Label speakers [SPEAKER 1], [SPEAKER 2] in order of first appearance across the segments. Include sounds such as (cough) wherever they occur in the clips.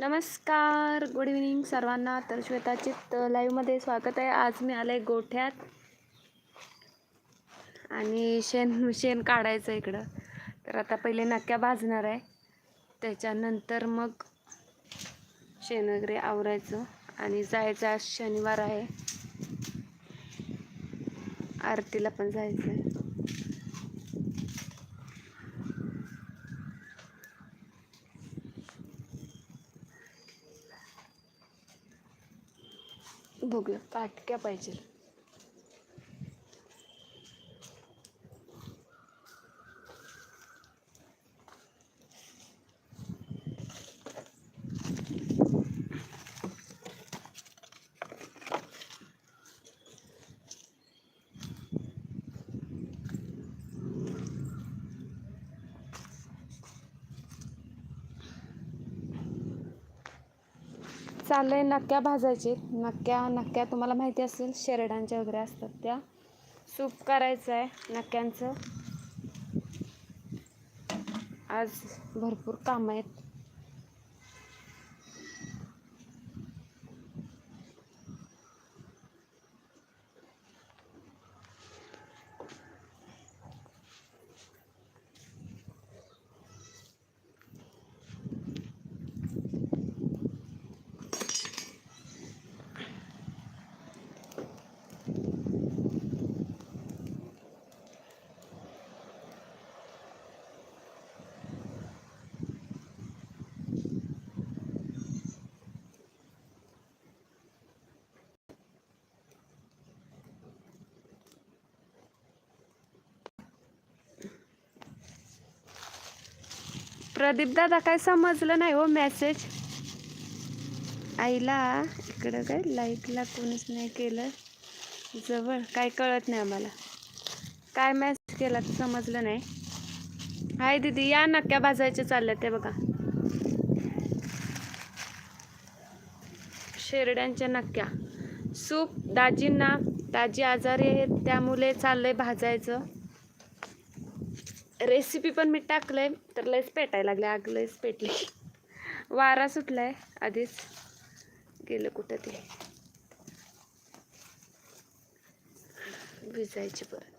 [SPEAKER 1] नमस्कार good evening सर्वांना. तर श्वेताचित लाईव्हमध्ये स्वागत आहे. आज मी आले गोठ्यात. आणि शेण शेण काढायचं इकडं. तर आता पहिले नक्क्या भाजणार आहे. त्याच्यानंतर मग शेण वगैरे आवरायचं. आणि जायचं आज शनिवार आहे. आरतीला पण जायचं आहे बघूया. काटक्या पाहिजे. चाललंय नक्क्या भाजायचे. नक्क्या नक्क्या तुम्हाला माहिती असेल शेरडांच्या वगैरे असतात त्या. सूप करायचं आहे नक्क्यांचं आज भरपूर कामं आहेत. प्रदीप दादा काय समजलं नाही हो मेसेज आईला इकडं काय लाईटला कोणीच नाही केलं. जवळ काय कळत नाही आम्हाला. काय मेसेज केला तर समजलं नाही. हाय दीदी या नक्क्या भाजायचे चालल्या ते बघा. शेरड्यांच्या नक्क्या. सूप दाजींना दाजी आजारी आहेत त्यामुळे चाललंय भाजायचं. रेसिपी पण मी टाकलं आहे तर लयच पेटायला लागले आग लयच पेटली. वारा सुटला आहे आधीच गेलं कुठं ते. भिजायची परत.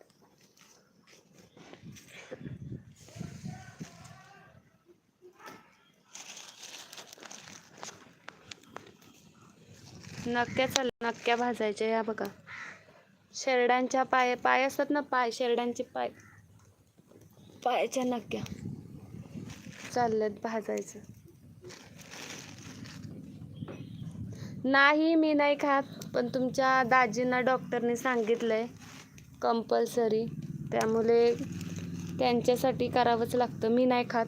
[SPEAKER 1] नक्क्या चाल नक्क्या भाजायच्या या बघा. शेरडांच्या पाय पाय असतात ना पाय शेरडांचे पाय. पायाच्या नक्क्या चालल्यात भाजायचं. नाही मी नाही खात पण तुमच्या दाजींना डॉक्टरने सांगितलंय कंपल्सरी त्यामुळे त्यांच्यासाठी करावंच लागतं. मी नाही खात.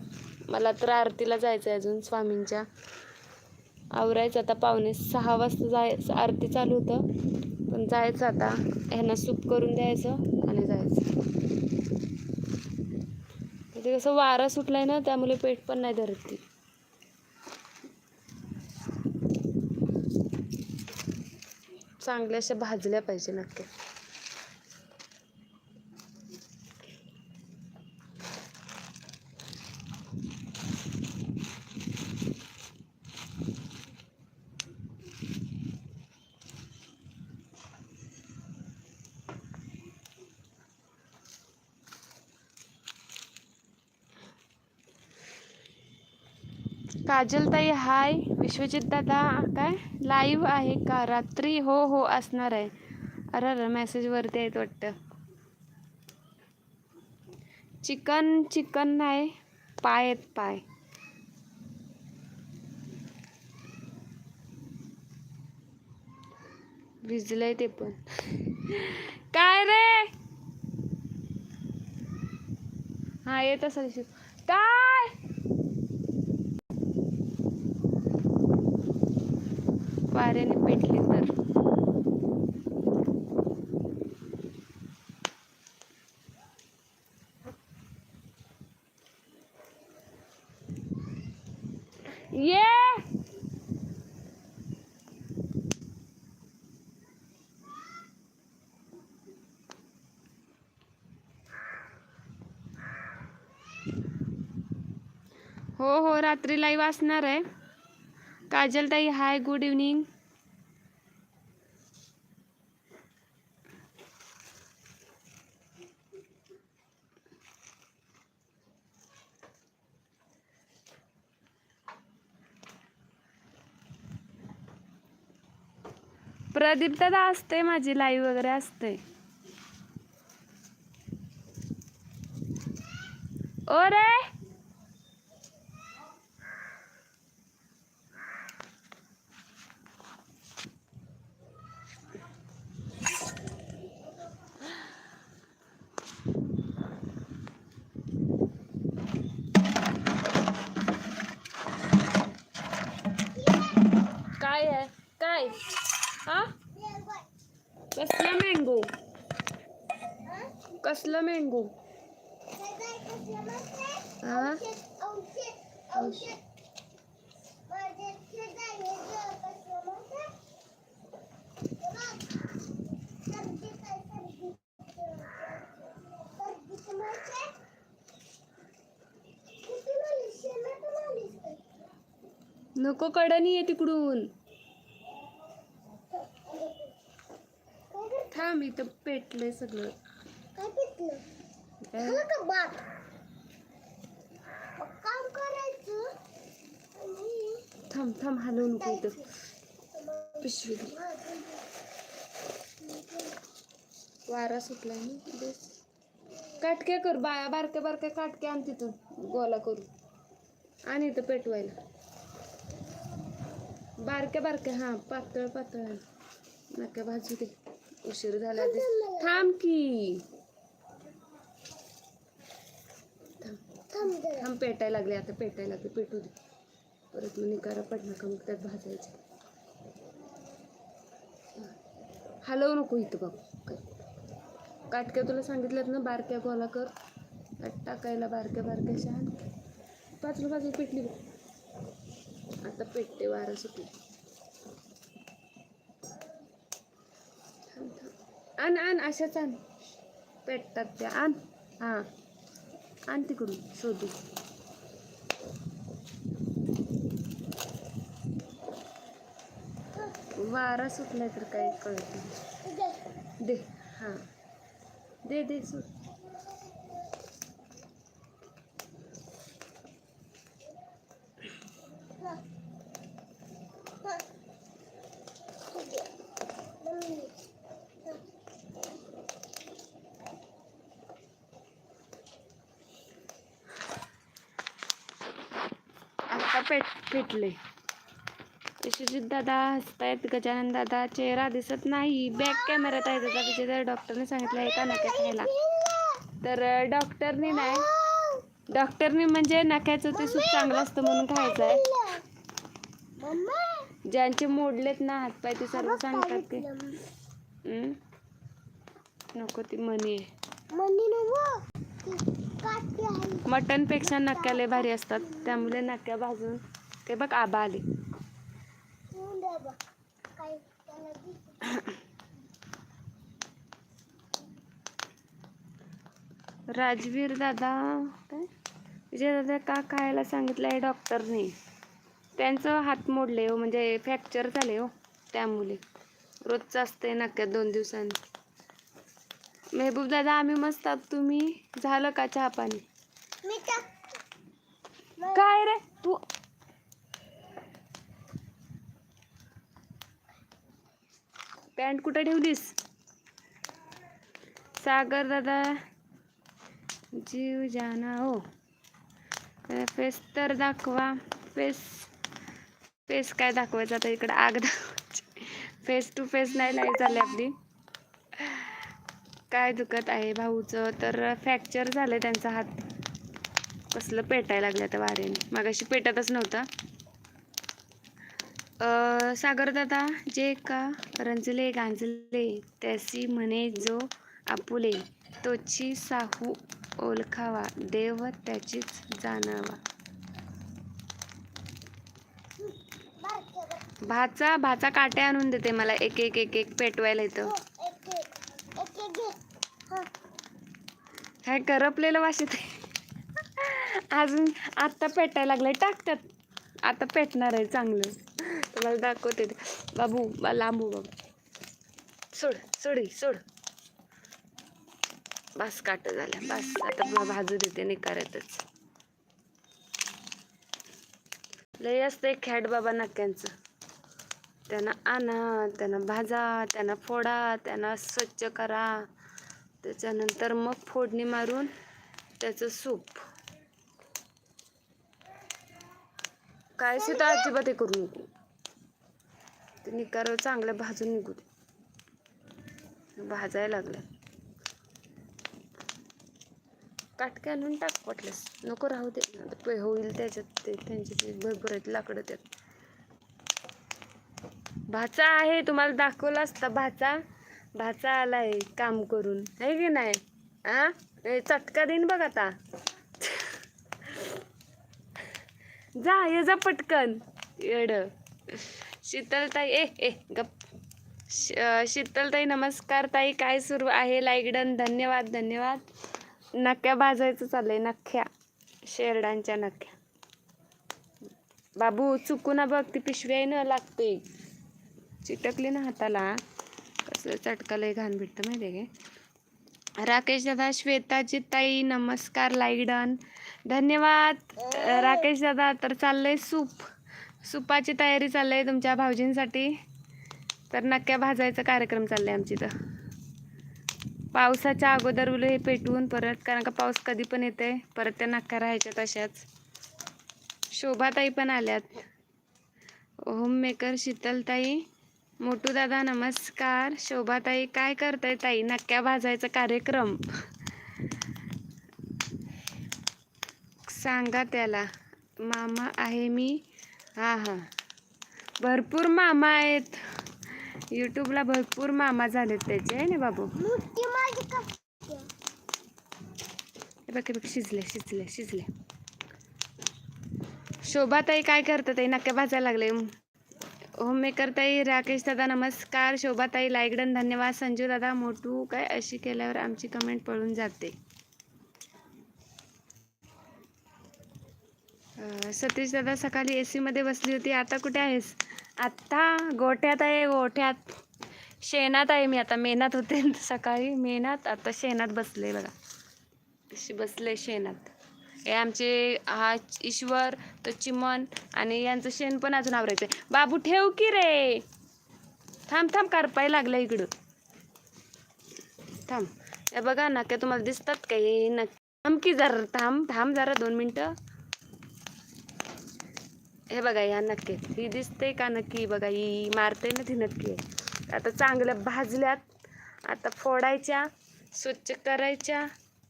[SPEAKER 1] मला तर आरतीला जायचं आहे अजून स्वामींच्या. आवरायचं आता पावणे सहा वाजता जायचं. आरती चालू होतं पण जायचं आता. ह्यांना सूप करून द्यायचं आणि जायचं. ते कसं वारा सुटलाय ना त्यामुळे पेट पण नाही धरत ती. चांगल्या अशा भाजल्या पाहिजे नक्की. काजलताई हाय. विश्वजित दादा काय लाईव्ह आहे का? रात्री हो हो असणार आहे. अरे अरे मेसेजवरती आहेत वाटतं. चिकन चिकन नाही पाय आहेत पाय. भिजलंय ते पण. काय रे? हा येत असेल शिव. काय? वाऱ्याने पेटली तर. ये! हो हो रात्री लाईव्ह असणार आहे. काजल ताई हाय गुड इव्हनिंग प्रदीप दादा असते माझी लाईव्ह वगैरे असते ओ रे काय आहे काय हा कसला मँगो कसलं मँगो हा नको कडनी आहे तिकडून. थांब इथं पेटलंय सगळं?
[SPEAKER 2] झालं का बात मग काम करायचं. आणि
[SPEAKER 1] थांब थांब हलवू नको इथं. पिशवी. वारा ना बेस. काटक्या कर बाया बारक्या बारक्या काटक्या आण तिथून गोला करू आणि इथं पेटवायला. बारक्या बारक्या हा पातळ पातळ. नका भाजू दे. उशीर झाला. थांब की. थांब पेटायला लागले आता पेटायला लागले. पेटू दे. परत मग निकारा पडला का मग त्यात भाजायचं. हलवू नको इथं बघ काय? काटक्या तुला सांगितल्यात ना बारक्या गोला कर. टाकायला बारक्या बारक्या शान. पाचलं बाजू पेटली बघ. आता पेटते वारा सुटली. आण आण अशाच आण. पेटतात त्या. आण. हां. आण तिकडून शोधू. वारा सुटलाय तर काही कळत दे हां. दे दे सुट
[SPEAKER 2] हा. हा. ठीक आहे. दोन मिनिट. हा.
[SPEAKER 1] आता पेट पेटले. यशोजित दादा हसतायत गजानन दादा चेहरा दिसत नाही. बॅक कॅमेऱ्यात आहे दादा तिचे जर डॉक्टरने सांगितलं आहे का नक्या खायला तर डॉक्टरने डॉक्टरनी नाही. डॉक्टरनी म्हणजे नख्याचं ते सूप चांगलं असतं म्हणून खायचं आहे. ज्यांचे मोडलेत ना हातपाय ते सर्व सांगतात की नको ती मनी आहे. मटनपेक्षा नक्या लय भारी असतात. त्यामुळे नक्या भाजून ते बघ आबा आले. राजवीर दादा काय? विजय दादा का खायला सांगितलं आहे डॉक्टरने? त्यांचं हात मोडले हो म्हणजे फ्रॅक्चर झाले हो त्यामुळे. रोजचं असते नक्यात दोन दिवसांनी. मेहबूब दादा आम्ही मस्त आहोत. तुम्ही? झालं का चहा पाणी? काय रे? तू पॅन्ट कुठं ठेवलीस? सागर दादा जीव जाना हो. फेस तर दाखवा. फेस फेस काय दाखवायचं आता इकडं? आग दाखवायची. फेस टू फेस नाही लाईव्ह झाली आपली. काय दुखत आहे भाऊचं? तर फ्रॅक्चर झालं त्यांचा हात. कसलं पेटायला लागलं त्या वाऱ्याने. मागाशी पेटतच नव्हता. सागरदादा जे का रंजले गांजले त्यासी म्हणे जो आपुले तोची साहू ओळखावा देव त्याचीच जाणावा. भाचा भाचा काट्या आणून देते मला. एक एक एक एक पेटवायला येतं
[SPEAKER 2] हो, एक एक एक एक घे हा
[SPEAKER 1] काय करपलेलं वाशेत अजून आत्ता पेटायला लागलंय. टाकतात आता पेटणार आहे चांगलं. तुम्हाला दाखवते ते. बाबू बा लांबू बाबू. सोड सोडी सोड. बस काट झाल्या. बस. आता मग भाजू देते निकाऱ्यातच. लय असते खॅट बाबा नक्यांचं त्यांना आणा त्यांना भाजा त्यांना फोडा त्यांना स्वच्छ करा. त्याच्यानंतर मग फोडणी मारून त्याचं सूप. काय सुद्धा अजिबात हे करू नको. ते निकार चांगलं भाजून निघू दे. भाजायला लागलं. काटके आणून टाक वाटलंस. नको राहू दे. पे होईल त्याच्यात ते त्यांचे ते भरपूर आहेत लाकडं त्यात. भाचा आहे तुम्हाला दाखवला असता भाचा. भाचा आलाय काम करून. आहे की नाही? आ? ए, चटका देईन बघ आता. जा ये जा पटकन. येड. शीतलताई ए ए गप. श- शीतलताई नमस्कार ताई. काय सुरू आहे? Like done. धन्यवाद धन्यवाद. नक्या भाजायचं चाललंय नख्या. शेरडांच्या नख्या. बाबू चुकू ना बघ ती पिशवी आहे ना लागते. चिटकली ना हाताला. कसलं चटकालंय घाण भेटतं माहिती आहे काय? राकेश दादा श्वेताची ताई नमस्कार लाईक डन. धन्यवाद. राकेश दादा तर चाललंय सूप. सुपाची तयारी चाललंय तुमच्या भाऊजींसाठी. तर नक्क्या भाजायचा कार्यक्रम चाललाय आमची तर पावसाच्या अगोदर उलं हे पेटवून परत कारण का पाऊस कधी पण येते परत त्या नक्का राहायच्या तशाच. शोभाताई पण आल्यात. होम मेकर शीतलताई मोटू दादा नमस्कार. शोभाताई काय करताय ताई? नक्या भाजायचा कार्यक्रम. सांगा त्याला. मामा आहे मी. हां हां. भरपूर मामा आहेत. यूट्यूबला भरपूर मामा झालेत त्याचे आहे ना बाबू? बघ शिजले शिजले शिजले. शोभाताई काय करतात ताई? नक्की भाजायला लागले. होममेकरताई राकेश दादा नमस्कार. शोभाताई लायगडन धन्यवाद. संजू दादा मोटू काय अशी केल्यावर आमची कमेंट पळून जाते. सतीश दादा सकाळी ए सीमध्ये बसली होती. आता कुठे आहेस? आत्ता गोठ्यात आहे गोठ्यात. शेणात आहे मी आता. मेनात होते सकाळी. मेनात आता शेणात बसले बघा. अशी बसले शेणात. हे आमचे हा ईश्वर तो चिमन आणि यांचं शेण पण अजून आवरायचं आहे बाबू ठेव की रे? थांब थांब करपाय लागलं इकडं. थांब. हे बघा नक्या तुम्हाला दिसतात का? हे नक्की थांब की जरा थांब थांब जरा दोन मिनटं. हे बघा या नक्की ही दिसते का नक्की? बघा ही मारते ना ती नक्की. आता चांगल्या भाजल्यात. आता फोडायच्या स्वच्छ करायच्या.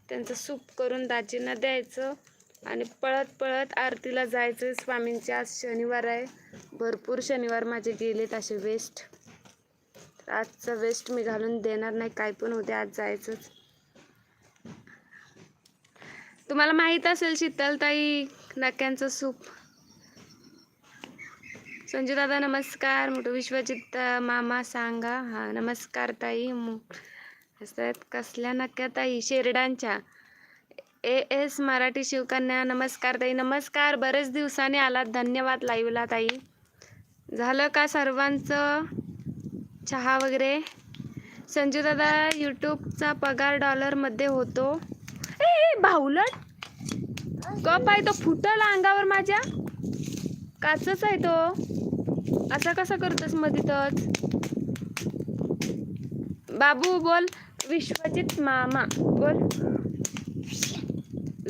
[SPEAKER 1] त्यांचं सूप करून दाजींना द्यायचं आणि पळत पळत आरतीला जायचं स्वामींचे आज शनिवार आहे. भरपूर शनिवार माझे गेलेत असे वेस्ट. तर आजचं वेस्ट मी घालून देणार नाही. काय पण होते आज जायचंच. तुम्हाला माहीत असेल शीतलताई नक्यांचं सूप. संजू दादा नमस्कार. मोठं विश्वजित मामा सांगा. हा नमस्कार ताई. आहेत कसल्या नक्या ताई? शेरडांच्या. ए एस मराठी शिवकन्या नमस्कार ताई. नमस्कार. बरेच दिवसांनी आलात. धन्यवाद लाईव्हला ताई. झालं का सर्वांचं चहा वगैरे? संजू दादा यूट्यूबचा पगार डॉलरमध्ये होतो. ए ए, भाऊलट कप आहे तो. फुटल अंगावर माझ्या. काचच आहे तो. असा कसा करतोस मधीतच बाबू बोल. विश्वजित मामा. बोल.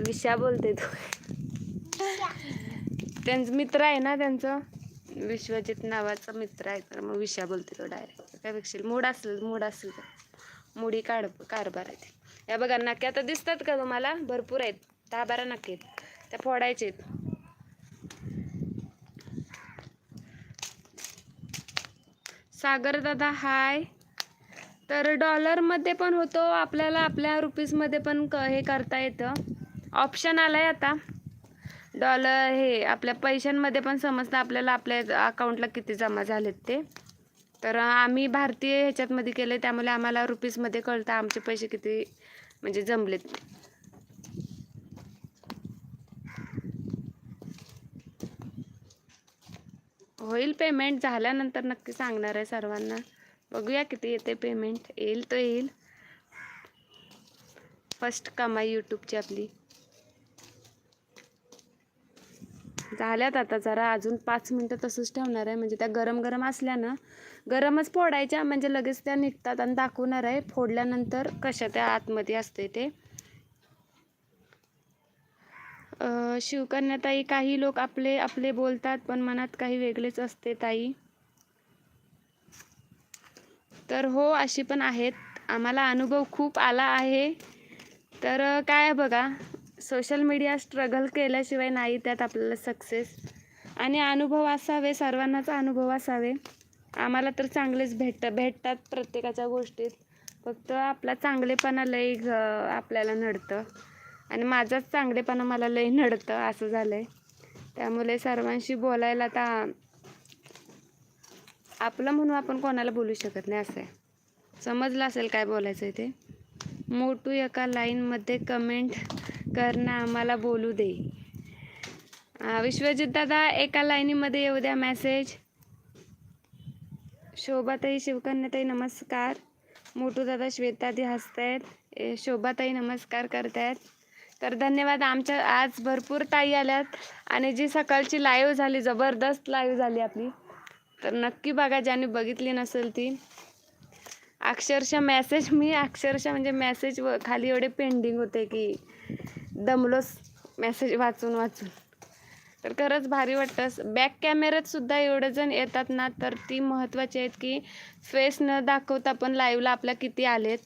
[SPEAKER 1] विशा बोलते तू. त्यांचं मित्र आहे ना त्यांचं? विश्वजित नावाचा मित्र आहे तर मग विशा बोलते तो डायरेक्ट त्यापेक्षा मूड असेल मूड असेल तर. मुडी काढ कारभार आहे ते. या बघा नक्की आता दिसतात का तुम्हाला? भरपूर आहेत. दहा बारा नक्की आहेत. त्या फोडायचे आहेत. सागर दादा हाय. तर डॉलरमध्ये पण होतो आपल्याला आपल्या रुपीजमध्ये पण क हे करता येतं. ऑप्शन आला आहे आता. डॉलर हे आपल्या पैशांमध्ये पण समजतं आपल्याला आपल्या अकाउंटला किती जमा झालेत ते. तर आम्ही भारतीय ह्याच्यातमध्ये केले त्यामुळे आम्हाला रुपीजमध्ये कळतं आमचे पैसे किती म्हणजे जमलेत. होईल पेमेंट झाल्यानंतर नक्की सांगणार आहे सर्वांना. बघूया किती येते पेमेंट येईल तर येईल. फर्स्ट कमाई यूट्यूबची आपली. झाल्यात आता जरा अजून पाच मिनटं तसंच ठेवणार आहे. म्हणजे त्या गरम गरम असल्यानं गरमच फोडायच्या म्हणजे लगेच त्या निघतात आणि दाखवणार आहे. फोडल्यानंतर कशा त्या आतमध्ये असते ते. शिवकन्या ताई काही लोक आपले आपले बोलतात पण मनात काही वेगळेच असते ताई. तर हो अशी पण आहेत. आम्हाला अनुभव खूप आला आहे. तर काय बघा सोशल मीडिया स्ट्रगल केल्याशिवाय नाही त्यात आपल्याला सक्सेस आणि अनुभव असावे सर्वांनाच अनुभव असावे. आम्हाला तर चांगलेच भेट भेटतात प्रत्येकाच्या गोष्टीत. फक्त आपला चांगलेपणा लई घ आपल्याला नडतं. आणि माझाच चांगलेपणा मला लई नडतं असं झालं आहे त्यामुळे सर्वांशी बोलायला आता आपलं म्हणून आपण कोणाला बोलू शकत नाही असं आहे. समजलं असेल काय बोलायचं आहे ते? मोटू एका लाईनमध्ये कमेंट करणं आम्हाला बोलू दे. विश्वजित दादा एका लाईनीमध्ये येऊ द्या मेसेज शोभाताई शिवकन्याताई नमस्कार. मोटू दादा श्वेतादी हसतायत. ए, शोभाताई नमस्कार करतायत. तर धन्यवाद आमच्या आज भरपूर ताई आल्यात. आणि जी सकाळची लाईव्ह झाली जबरदस्त लाईव्ह झाली आपली. तर नक्की बघा ज्यांनी बघितली नसेल ती. अक्षरशः मेसेज मी अक्षरशः म्हणजे मेसेज व खाली एवढे पेंडिंग होते की दमलोच मेसेज वाचून वाचून. तर खरंच भारी वाटतं. बॅक कॅमेऱ्यात सुद्धा जण येतात ना तर ती महत्त्वाची आहेत की फेस न दाखवता पण लाईव्हला आपल्या किती आलेत.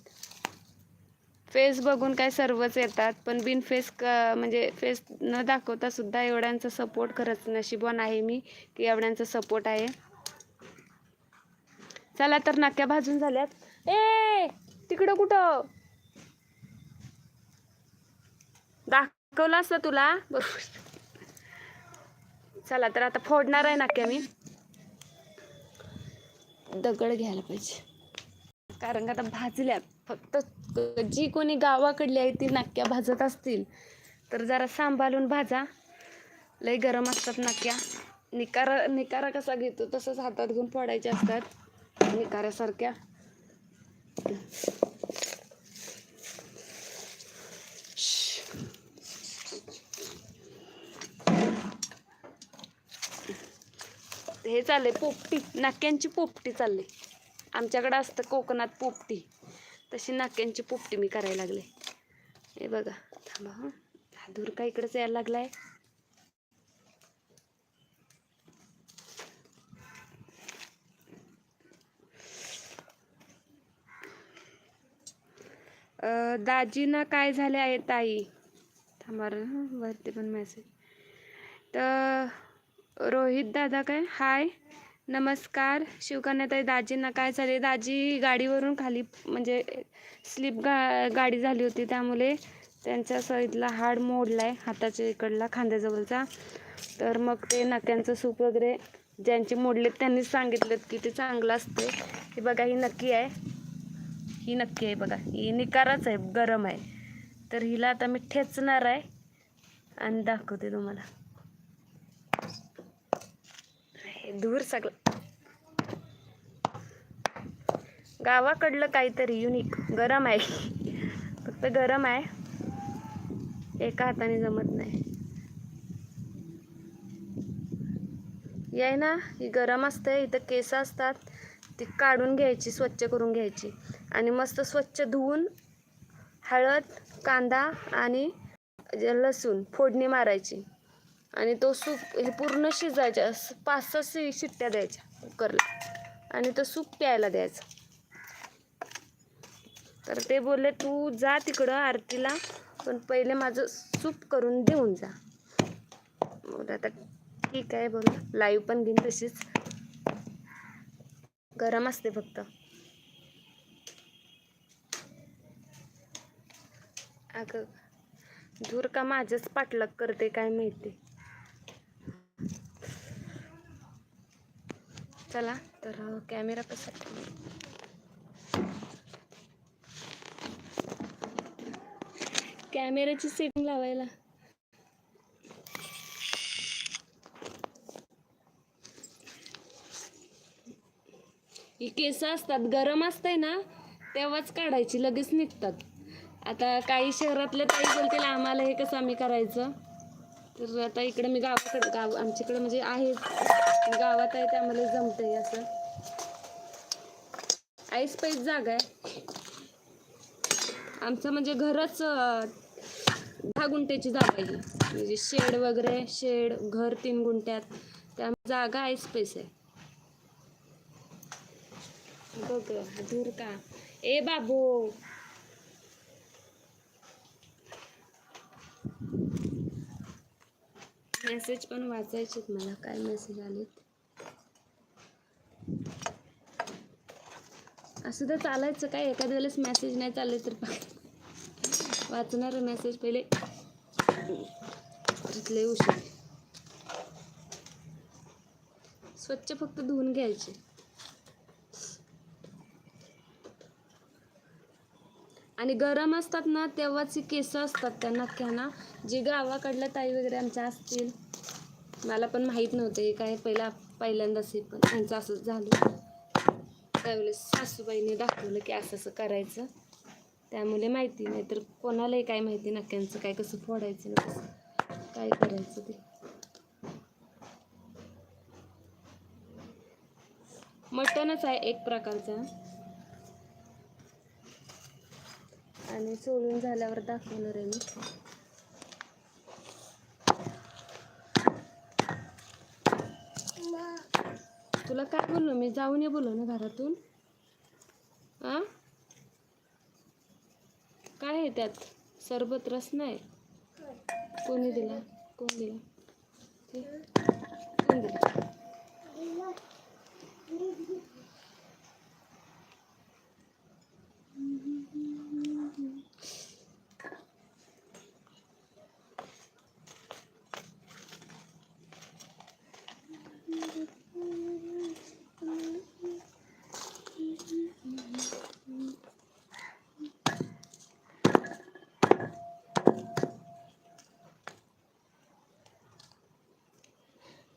[SPEAKER 1] फेस बघून काय सर्वच येतात पण बिन फेस क म्हणजे फेस न दाखवता सुद्धा एवढ्यांचा सपोर्ट खरंच नशिबवान आहे मी की एवढ्यांचा सपोर्ट आहे. चला तर नाक्या भाजून झाल्यात. ए तिकडं कुठं? दाखवलं असतं तुला? बरोबर चला तर आता फोडणार आहे नाक्या मी. दगड घ्यायला पाहिजे. कारण का आता भाजल्यात. फक्त जी कोणी गावाकडली आहे ती नाक्या भाजत असतील. तर जरा सांभाळून भाजा. लय गरम असतात नाक्या. निकारा निकारा कसा घेतो तसंच हातात घेऊन फोडायचे असतात. निकाऱ्यासारख्या हे चालले पोपटी नाक्यांची पोपटी चालली आमच्याकडं असतं कोकणात पोपटी. तशी नाक्यांची पोपटी मी करायला लागले. हे बघा थांबा हं. हा धूर का इकडंच यायला लागलाय. आहे दाजीना काय झाले आहे ताई? थांबा वरती पण मेसेज तर रोहित दादा काय? हाय नमस्कार. शिवकन्याताई दाजींना काय झाले? दाजी गाडीवरून खाली म्हणजे स्लिप गा गाडी झाली होती त्यामुळे त्यांच्या सईतला हाड मोडला आहे हाताच्या इकडला खांद्याजवळचा. तर मग ते नक्यांचं सूप वगैरे ज्यांचे मोडलेत त्यांनीच सांगितलेत की ते चांगलं असते हे बघा ही नक्की आहे. ही नक्की आहे बघा. ही निकाराच आहे गरम आहे. तर हिला आता मी ठेचणार आहे आणि दाखवते तुम्हाला. हे धूर सगळं. गावाकडलं काहीतरी युनिक गरम आहे. फक्त गरम आहे. एका हाताने जमत नाही. याय ना ही गरम असते इथं केस असतात. ती काढून घ्यायची स्वच्छ करून घ्यायची. आणि मस्त स्वच्छ धुवून हळद कांदा आणि जे लसूण फोडणी मारायची. आणि तो सूप हे पूर्ण शिजायचा. पाच सहा शि शिट्ट्या द्यायच्या कुकरला. आणि तो सूप प्यायला द्यायचा. तर ते बोलले तू जा तिकडं आरतीला पण पहिले माझं सूप करून देऊन जा. मग आता ठीक आहे बोल. लाईव्ह पण घेईन तशीच. गरम असते फक्त. अगं धूर का माझंच पाठलाग करते काय माहिती. चला तर कॅमेरा कसा? कॅमेऱ्याची सेटिंग लावायला. ही केस असतात गरम असते ना तेव्हाच काढायची लगेच निघतात. आता काही शहरातले ताई बोलतील आम्हाला हे कसं आम्ही करायचं? तर आता इकडे मी गावाकडे गाव आमच्याकडे म्हणजे आहे. गावात आहे त्यामुळे जमतंय असं. आईस पैस जागा आहे. आमचं म्हणजे घरच दहा गुंठ्याची जागा आहे. म्हणजे शेड वगैरे शेड घर तीन गुंठ्यात. त्या जागा आईस पैस आहे. बघ दूर का? ए बाबू. मेसेज पण वाचायचेत मला काय मेसेज आलेत? असं तर चालायचं काय एखाद्या वेळेस मेसेज नाही चालले तर वाचणार मेसेज पहिले. तिथले उशीर. स्वच्छ फक्त धुवून घ्यायचे. आणि गरम असतात ना तेव्हाच केस असतात त्या नख्यांना जे गावाकडल्या ताई वगैरे आमच्या असतील. मला पण माहीत नव्हते काय पहिला पहिल्यांदाच हे पण त्यांचं असंच झालं. त्यावेळेस सासूबाईने दाखवलं की असं असं करायचं. त्यामुळे माहिती नाही तर कोणालाही काय माहिती नक्यांचं काय कसं फोडायचं ना कसं काय करायचं ते. मटणच आहे एक प्रकारचा. आणि सोलून झाल्यावर दाखवणार आहे मी. तुला काय बोललो? मी जाऊन ये बोललो ना घरातून. आ? काय आहे त्यात? सरबत रस नाही? कोणी दिला? कोण दिला? कोण दिला?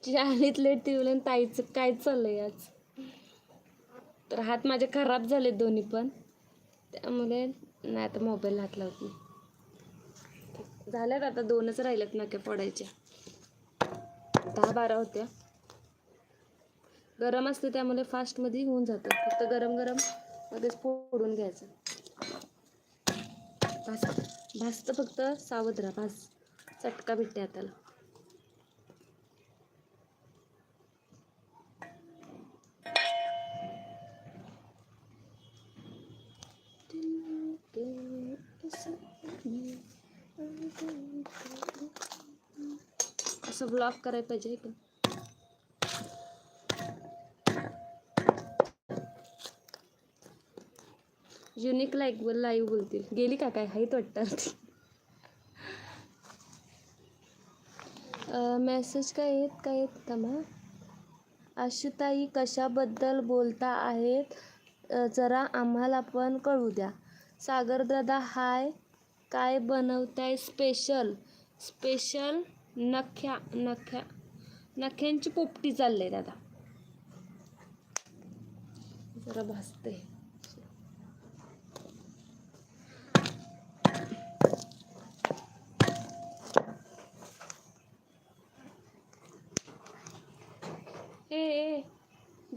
[SPEAKER 1] चाळीत लेट ठेवलं ताईचं काय चाललंय आज? तर हात माझे खराब झाले दोन्ही पण. त्यामुळे नाही आता मोबाईल हात लावत. नाही झाल्यात आता दोनच राहिल्यात नक्या फोडायच्या दहा बारा होत्या. गरम असते त्यामुळे फास्टमध्ये होऊन जातं. फक्त गरम गरम मध्येच फोडून घ्यायचं. भास भासतं फक्त सावध राहा. भास चटका भेटते हाताला. असं ब्लॉक करायला पाहिजे का युनिक लाईक लाईव्ह बोलतील. गेली का काय? हाईत वाटतं मेसेज काय येत काय येत का मग आशुताई कशाबद्दल बोलता आहेत? जरा आम्हाला पण कळू द्या. सागरदादा हाय. काय बनवताय स्पेशल? स्पेशल नख्या नख्या. नख्यांची पोपटी चालले दादा. जरा भासते ए ए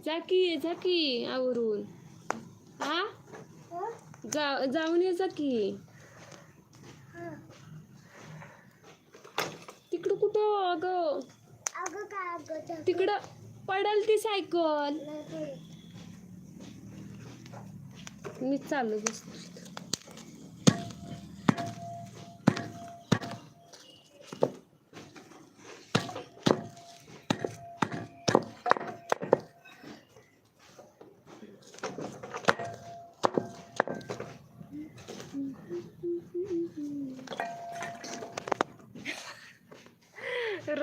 [SPEAKER 1] जा की ये जा की आवरून. हा? जा जाऊन ये जा की तिकडं कुठं अगं?
[SPEAKER 2] अगं काय अगं
[SPEAKER 1] तिकडं पडल ती सायकल. मी चालू बसतो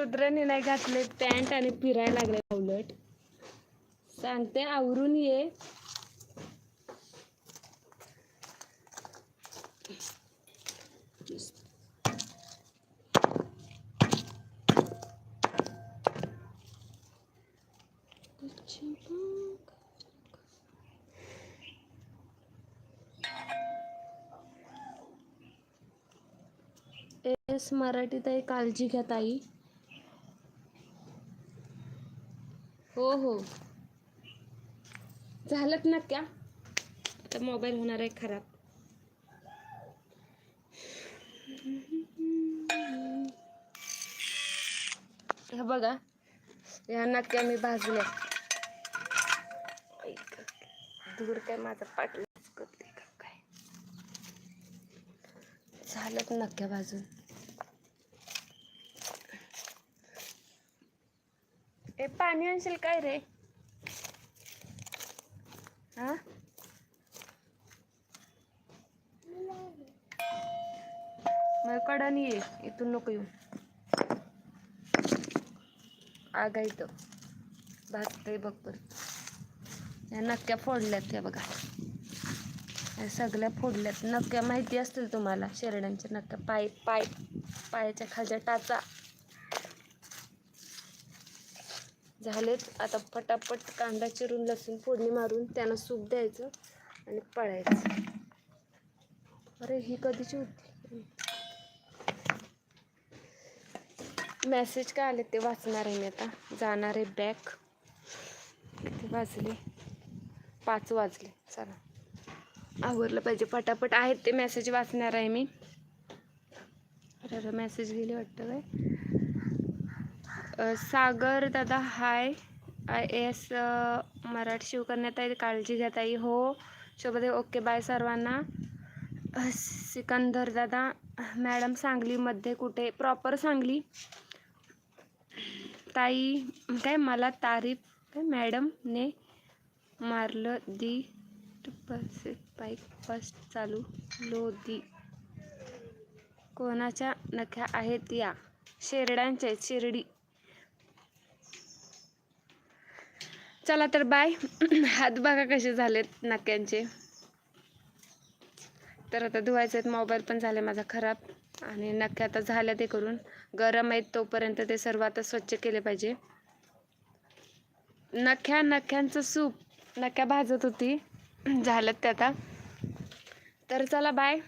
[SPEAKER 1] रुद्रने नाही घातले पॅन्ट आणि फिरायला लागले उलट सांगते आवरून ये. एस मराठी काळजी घ्या ताई. हो हो. झालंत ना क्या आता मोबाईल होणार आहे खराब. हे बघा या नक्की मी भाजल्या. दूर काय माझा पाटलाच करते का काय? झालंच नक्क्या भाजून. पाणी आणशील काय रे? हा? मग कडानी ये इथून नको येऊ. आगा इथं. भाजतंय बघ परत या नक्क्या फोडल्यात त्या बघा. या सगळ्या फोडल्यात. नक्क्या माहिती असतील तुम्हाला शेरड्यांच्या नक्क्या पाय पाय पायाच्या खालच्या टाचा. झालेत. आता पटापट कांदा चिरून लसूण फोडणी मारून त्यांना सूप द्यायचं आणि पळायचं. अरे ही कधीची होती? मेसेज काय आले ते वाचणार आहे मी आता. जाणार आहे बॅक किती वाजले? पाच वाजले. चला. आवरलं पाहिजे पटापट. आहेत ते मेसेज वाचणार आहे मी. अरे अरे मेसेज गेले वाटतं काय? सागर दादा hi I S Marathi Shiv करण्यात हो, आहे काळजी घेताई हो शोभदेव ओके बाय सर्वांना. सिकंदर दादा मॅडम सांगलीमध्ये कुठे? प्रॉपर सांगली. ताई काय मला तारीफ काय मॅडमने मारलं दी? बाईक फर्स्ट चालू लो दी. कोणाच्या नख्या आहेत या? शेरड्यांच्या शिर्डी. चला तर बाय. (clears throat) हात बघा कसे झालेत नाक्यांचे. तर आता धुवायचे आहेत. मोबाईल पण झाले माझा खराब. आणि नख्या आता झाल्या ते करून. गरम आहेत तोपर्यंत ते सर्व आता स्वच्छ केले पाहिजे. नख्या नख्यांचं सूप. नख्या भाजत होती. (clears throat) झालं ते आता. तर चला बाय.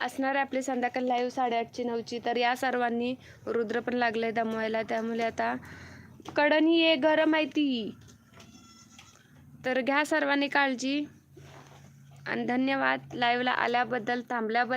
[SPEAKER 1] असणार आहे आपली संध्याकाळ लाईव्ह साडेआठची नऊची. तर या सर्वांनी रुद्र पण लागलं आहे दमवायला. त्यामुळे आता कडणी आहे गरम आहे ती. तर घ्या सर्वांनी काळजी. आणि धन्यवाद. लाईव्हला आल्याबद्दल थांबल्याबद्दल.